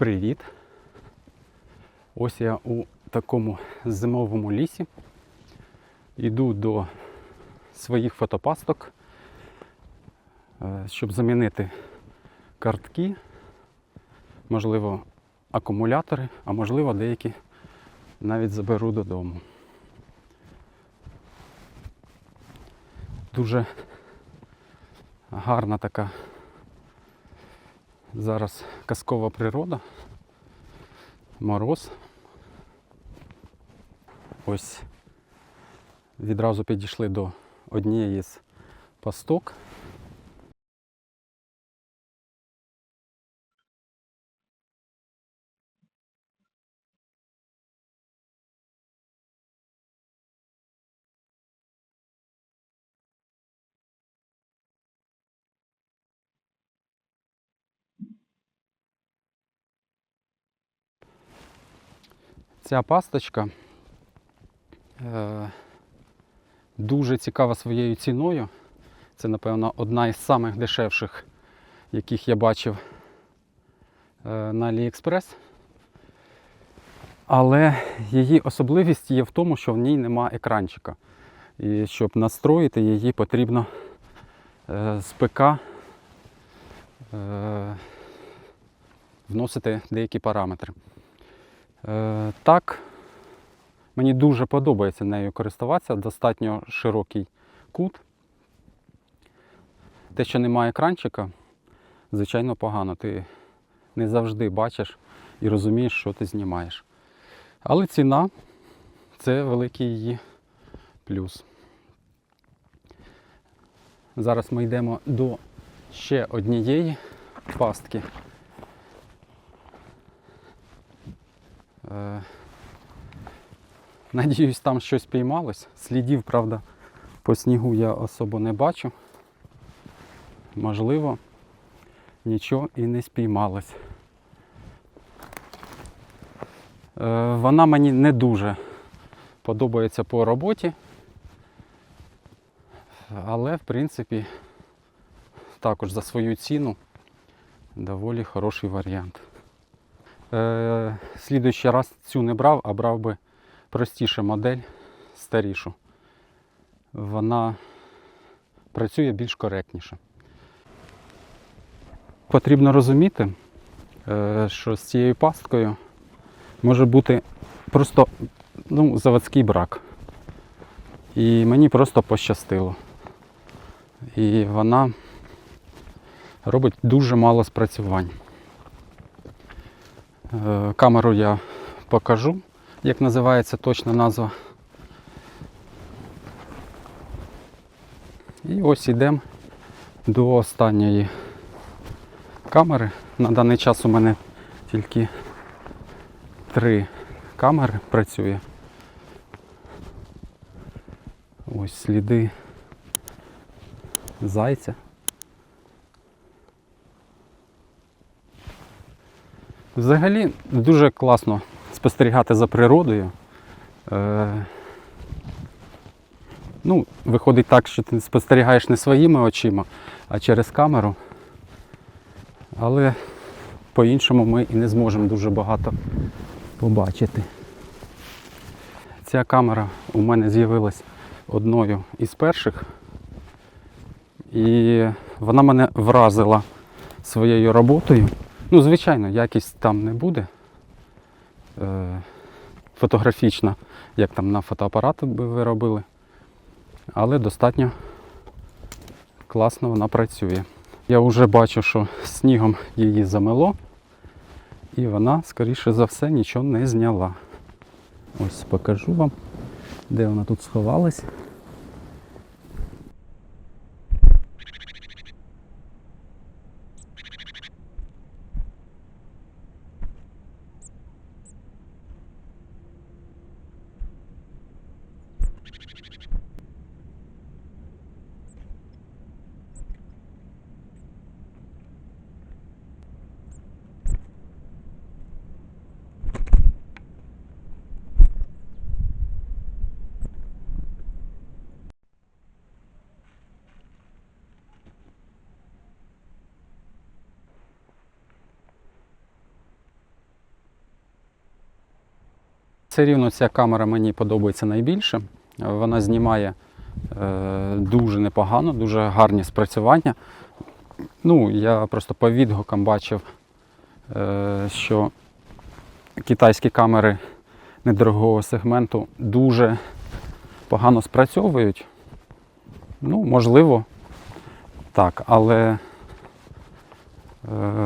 Привіт! Ось я у такому зимовому лісі. Йду до своїх фотопасток, е, щоб замінити картки, можливо, акумулятори, а можливо, деякі навіть заберу додому. Дуже гарна така зараз казкова природа, мороз. Ось відразу підійшли до однієї з пасток. Ця пасточка е, дуже цікава своєю ціною. Це, напевно, одна із самих дешевших, яких я бачив е, на AliExpress. Але її особливість є в тому, що в ній нема екранчика. І щоб настроїти її, потрібно е, з ПК е, вносити деякі параметри. Е, Так, мені дуже подобається нею користуватися, достатньо широкий кут. Те, що немає екранчика, звичайно погано. Ти не завжди бачиш і розумієш, що ти знімаєш. Але ціна це великий її плюс. Зараз ми йдемо до ще однієї пастки. Надіюсь, там щось піймалось. Слідів, правда, по снігу я особо не бачу. Можливо, нічого і не спіймалось. Е, Вона мені не дуже подобається по роботі. Але, в принципі, також за свою ціну доволі хороший варіант. Е, слідуючий раз цю не брав, а брав би простішу модель, старішу. Вона працює більш коректніше. Потрібно розуміти, е, що з цією пасткою може бути просто ну, заводський брак. І мені просто пощастило. І вона робить дуже мало спрацювань. Е, Камеру я покажу, як називається точна назва. І ось йдемо до останньої камери. На даний час у мене тільки три камери працює. Ось сліди зайця. Взагалі дуже класно спостерігати за природою. Е, ну, виходить так, що ти спостерігаєш не своїми очима, а через камеру. Але по-іншому ми і не зможемо дуже багато побачити. Ця камера у мене з'явилась одною із перших. І вона мене вразила своєю роботою. Ну, звичайно, якість там не буде е, фотографічна, як там на фотоапарати би ви робили. Але достатньо класно вона працює. Я вже бачу, що снігом її замело, і вона, скоріше за все, нічого не зняла. Ось покажу вам, де вона тут сховалась. Все рівно ця камера мені подобається найбільше. Вона знімає е, дуже непогано, дуже гарні спрацювання. Ну, я просто по відгукам бачив, е, що китайські камери недорогого сегменту дуже погано спрацьовують. Ну, можливо, так, але е,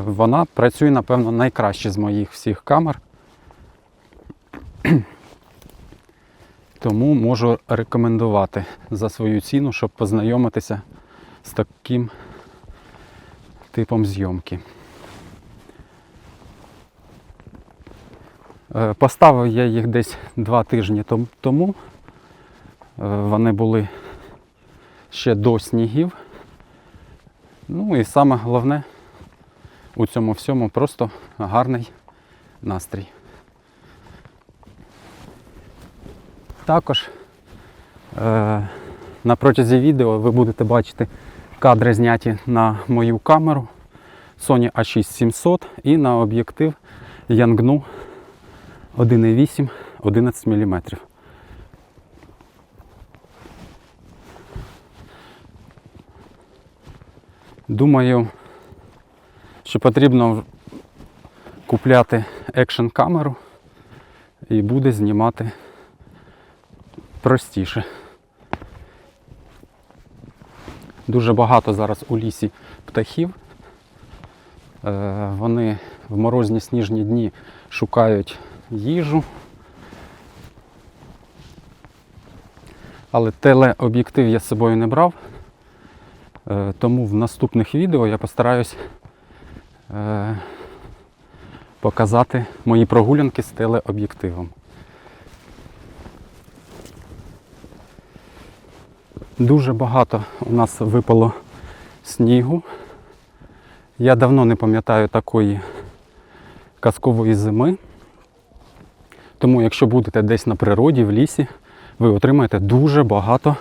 вона працює, напевно, найкраще з моїх всіх камер. Тому можу рекомендувати за свою ціну, щоб познайомитися з таким типом зйомки. Е, Поставив я їх десь два тижні тому. Е, Вони були ще до снігів. Ну і саме головне у цьому всьому просто гарний настрій. Також е, на протязі відео ви будете бачити кадри зняті на мою камеру Sony A6700 і на об'єктив Yangnu 1.8 11 мм. Думаю, що потрібно купляти екшн камеру і буде знімати простіше. Дуже багато зараз у лісі птахів. Е, Вони в морозні сніжні дні шукають їжу. Але телеоб'єктив я з собою не брав. Е, Тому в наступних відео я постараюсь е, показати мої прогулянки з телеоб'єктивом. Дуже багато у нас випало снігу. Я давно не пам'ятаю такої казкової зими. Тому, якщо будете десь на природі, в лісі, ви отримаєте дуже багато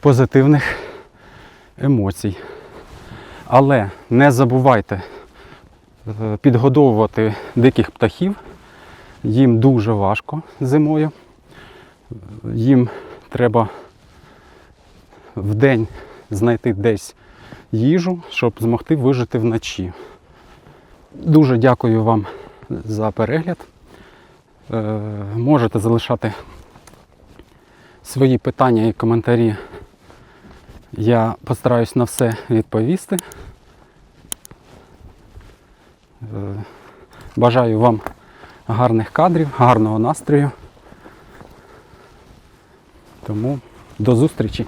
позитивних емоцій. Але не забувайте е, підгодовувати диких птахів. Їм дуже важко зимою. Їм треба в день знайти десь їжу, щоб змогти вижити вночі. Дуже дякую вам за перегляд. Е, Можете залишати свої питання і коментарі. Я постараюсь на все відповісти. Е, Бажаю вам гарних кадрів, гарного настрою. Тому до зустрічі!